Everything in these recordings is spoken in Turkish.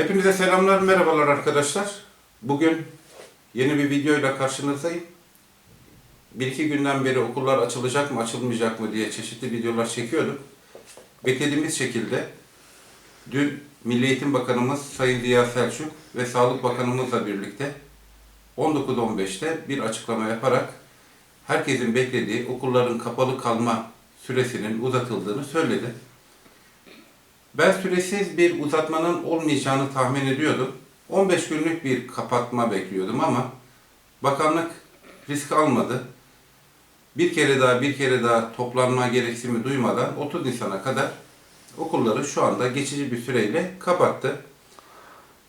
Hepinize selamlar, merhabalar arkadaşlar. Bugün yeni bir videoyla karşınızdayım. Bir iki günden beri okullar açılacak mı, açılmayacak mı diye çeşitli videolar çekiyordum. Beklediğimiz şekilde dün Milli Eğitim Bakanımız Sayın Ziya Selçuk ve Sağlık Bakanımızla birlikte 19.15'te bir açıklama yaparak herkesin beklediği okulların kapalı kalma süresinin uzatıldığını söyledi. Ben süresiz bir uzatmanın olmayacağını tahmin ediyordum. 15 günlük bir kapatma bekliyordum ama bakanlık risk almadı. Bir kere daha bir kere daha toplanma gereksinimi duymadan 30 Nisan'a kadar okulları şu anda geçici bir süreyle kapattı.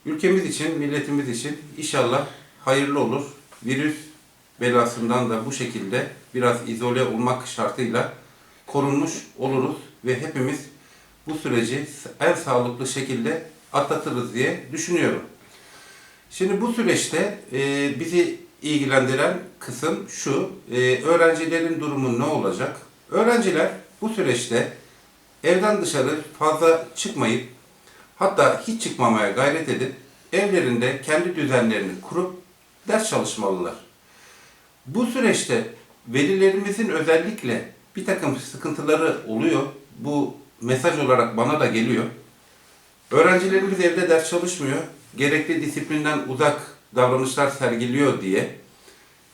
Ülkemiz için, milletimiz için inşallah hayırlı olur. Virüs belasından da bu şekilde biraz izole olmak şartıyla korunmuş oluruz ve hepimiz bu süreci en sağlıklı şekilde atlatırız diye düşünüyorum. Şimdi bu süreçte e, bizi ilgilendiren kısım şu, e, öğrencilerin durumu ne olacak? Öğrenciler bu süreçte evden dışarı fazla çıkmayıp, hatta hiç çıkmamaya gayret edip, evlerinde kendi düzenlerini kurup ders çalışmalılar. Bu süreçte velilerimizin özellikle bir takım sıkıntıları oluyor. Bu mesaj olarak bana da geliyor. Öğrencilerimiz evde ders çalışmıyor. Gerekli disiplinden uzak davranışlar sergiliyor diye.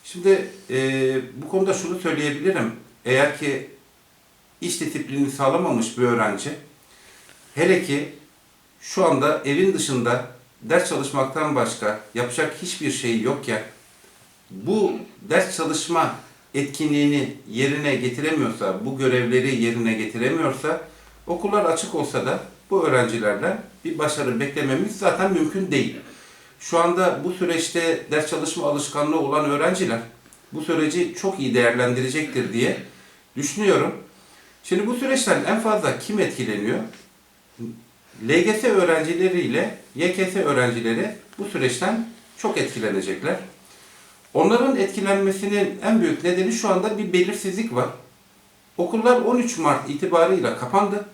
Şimdi e, bu konuda şunu söyleyebilirim. Eğer ki iş disiplini sağlamamış bir öğrenci, hele ki şu anda evin dışında ders çalışmaktan başka yapacak hiçbir şey yokken bu ders çalışma etkinliğini yerine getiremiyorsa, bu görevleri yerine getiremiyorsa, okullar açık olsa da bu öğrencilerden bir başarı beklememiz zaten mümkün değil. Şu anda bu süreçte ders çalışma alışkanlığı olan öğrenciler bu süreci çok iyi değerlendirecektir diye düşünüyorum. Şimdi bu süreçten en fazla kim etkileniyor? LGS öğrencileri ile YKS öğrencileri bu süreçten çok etkilenecekler. Onların etkilenmesinin en büyük nedeni şu anda bir belirsizlik var. Okullar 13 Mart itibarıyla kapandı.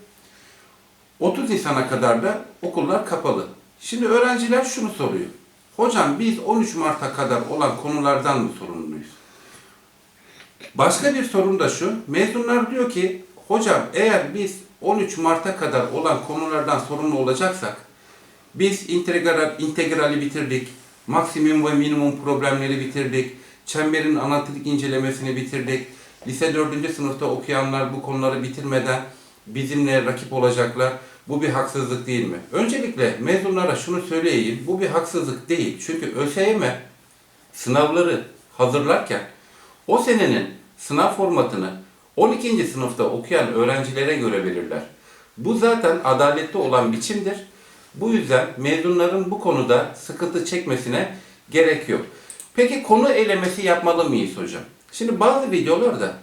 30 Nisan'a kadar da okullar kapalı. Şimdi öğrenciler şunu soruyor. Hocam biz 13 Mart'a kadar olan konulardan mı sorumluyuz? Başka bir sorun da şu. Mezunlar diyor ki hocam eğer biz 13 Mart'a kadar olan konulardan sorumlu olacaksak biz integral, integrali bitirdik, maksimum ve minimum problemleri bitirdik, çemberin analitik incelemesini bitirdik, lise 4. sınıfta okuyanlar bu konuları bitirmeden bizimle rakip olacaklar. Bu bir haksızlık değil mi? Öncelikle mezunlara şunu söyleyeyim. Bu bir haksızlık değil. Çünkü ÖSYM sınavları hazırlarken o senenin sınav formatını 12. sınıfta okuyan öğrencilere göre verirler. Bu zaten adaletli olan biçimdir. Bu yüzden mezunların bu konuda sıkıntı çekmesine gerek yok. Peki konu elemesi yapmalı mıyız hocam? Şimdi bazı videolarda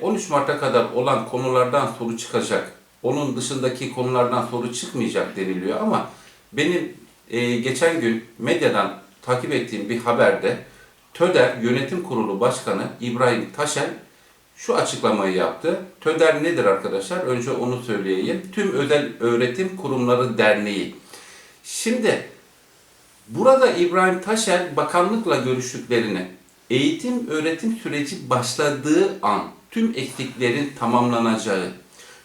13 Mart'a kadar olan konulardan soru çıkacak, onun dışındaki konulardan soru çıkmayacak deniliyor ama benim e, geçen gün medyadan takip ettiğim bir haberde TÖDER Yönetim Kurulu Başkanı İbrahim Taşel şu açıklamayı yaptı. TÖDER nedir arkadaşlar? Önce onu söyleyeyim. Tüm Özel Öğretim Kurumları Derneği. Şimdi burada İbrahim Taşel bakanlıkla görüştüklerini eğitim öğretim süreci başladığı an tüm eksiklerin tamamlanacağı,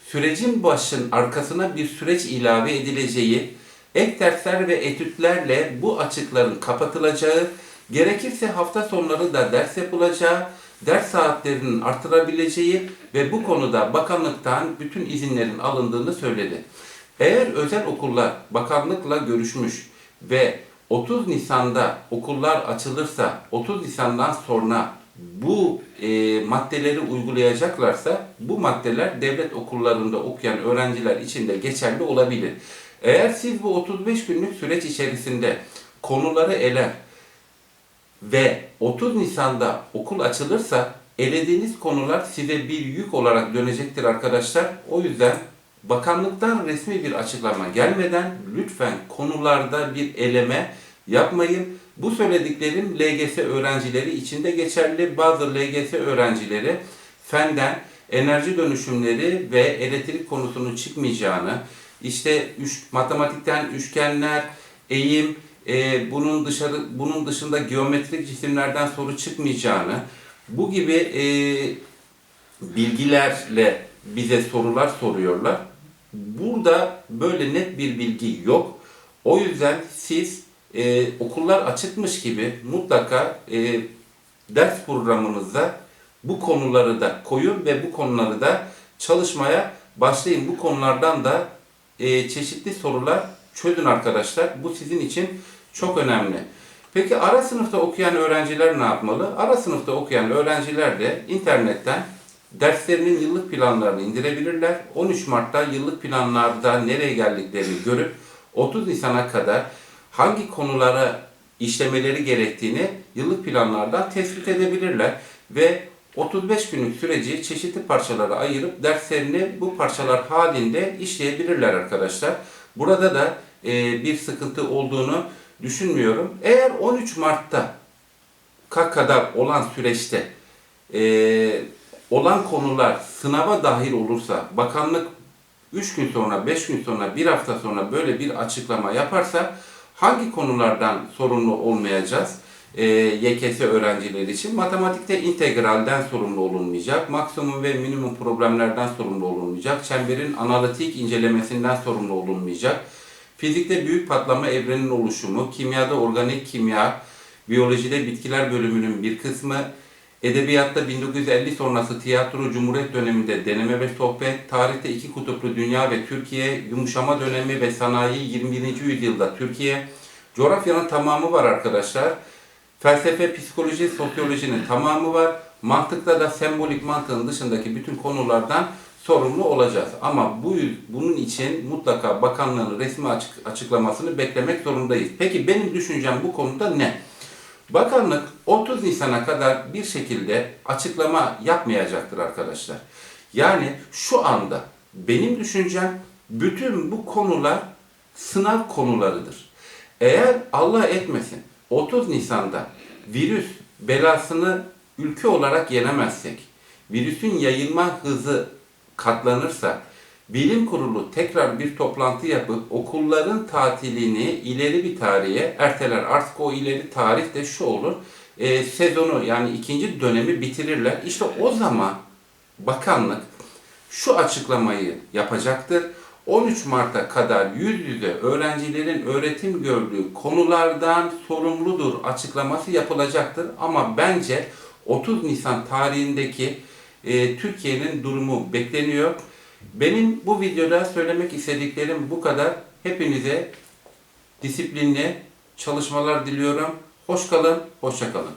sürecin başın arkasına bir süreç ilave edileceği, ek dersler ve etütlerle bu açıkların kapatılacağı, gerekirse hafta sonları da ders yapılacağı, ders saatlerinin artırabileceği ve bu konuda bakanlıktan bütün izinlerin alındığını söyledi. Eğer özel okullar bakanlıkla görüşmüş ve 30 Nisan'da okullar açılırsa 30 Nisan'dan sonra bu e, maddeleri uygulayacaklarsa bu maddeler devlet okullarında okuyan öğrenciler için de geçerli olabilir. Eğer siz bu 35 günlük süreç içerisinde konuları eler ve 30 Nisan'da okul açılırsa elediğiniz konular size bir yük olarak dönecektir arkadaşlar. O yüzden bakanlıktan resmi bir açıklama gelmeden lütfen konularda bir eleme yapmayın. Bu söylediklerim LGS öğrencileri için de geçerli. Bazı LGS öğrencileri fenden enerji dönüşümleri ve elektrik konusunun çıkmayacağını, işte üç, matematikten üçgenler, eğim, e, bunun dışarı bunun dışında geometrik cisimlerden soru çıkmayacağını, bu gibi e, bilgilerle bize sorular soruyorlar. Burada böyle net bir bilgi yok. O yüzden siz e, okullar açıkmış gibi mutlaka e, ders programınızda bu konuları da koyun ve bu konuları da çalışmaya başlayın. Bu konulardan da e, çeşitli sorular çözün arkadaşlar. Bu sizin için çok önemli. Peki ara sınıfta okuyan öğrenciler ne yapmalı? Ara sınıfta okuyan öğrenciler de internetten derslerinin yıllık planlarını indirebilirler. 13 Mart'ta yıllık planlarda nereye geldiklerini görüp 30 Nisan'a kadar hangi konulara işlemeleri gerektiğini yıllık planlardan tespit edebilirler ve 35 günlük süreci çeşitli parçalara ayırıp derslerini bu parçalar halinde işleyebilirler arkadaşlar. Burada da e, bir sıkıntı olduğunu düşünmüyorum. Eğer 13 Mart'ta ka kadar olan süreçte e, olan konular sınava dahil olursa bakanlık 3 gün sonra, 5 gün sonra, 1 hafta sonra böyle bir açıklama yaparsa hangi konulardan sorumlu olmayacağız? E, YKS öğrencileri için matematikte integralden sorumlu olunmayacak, maksimum ve minimum problemlerden sorumlu olunmayacak, çemberin analitik incelemesinden sorumlu olunmayacak, fizikte büyük patlama evrenin oluşumu, kimyada organik kimya, biyolojide bitkiler bölümünün bir kısmı, Edebiyatta 1950 sonrası tiyatro Cumhuriyet döneminde deneme ve sohbet, tarihte iki kutuplu dünya ve Türkiye, yumuşama dönemi ve sanayi 21. yüzyılda Türkiye, coğrafyanın tamamı var arkadaşlar. Felsefe, psikoloji, sosyolojinin tamamı var. Mantıkta da sembolik mantığın dışındaki bütün konulardan sorumlu olacağız. Ama bu bunun için mutlaka bakanlığın resmi açık, açıklamasını beklemek zorundayız. Peki benim düşüncem bu konuda ne? Bakanlık 30 Nisan'a kadar bir şekilde açıklama yapmayacaktır arkadaşlar. Yani şu anda benim düşüncem bütün bu konular sınav konularıdır. Eğer Allah etmesin 30 Nisan'da virüs belasını ülke olarak yenemezsek, virüsün yayılma hızı katlanırsa, bilim kurulu tekrar bir toplantı yapıp okulların tatilini ileri bir tarihe erteler. Artık o ileri tarih de şu olur. E, sezonu yani ikinci dönemi bitirirler. İşte o zaman bakanlık şu açıklamayı yapacaktır. 13 Mart'a kadar yüz yüze öğrencilerin öğretim gördüğü konulardan sorumludur açıklaması yapılacaktır. Ama bence 30 Nisan tarihindeki e, Türkiye'nin durumu bekleniyor. Benim bu videoda söylemek istediklerim bu kadar. Hepinize disiplinli çalışmalar diliyorum. Hoş kalın, hoşça kalın.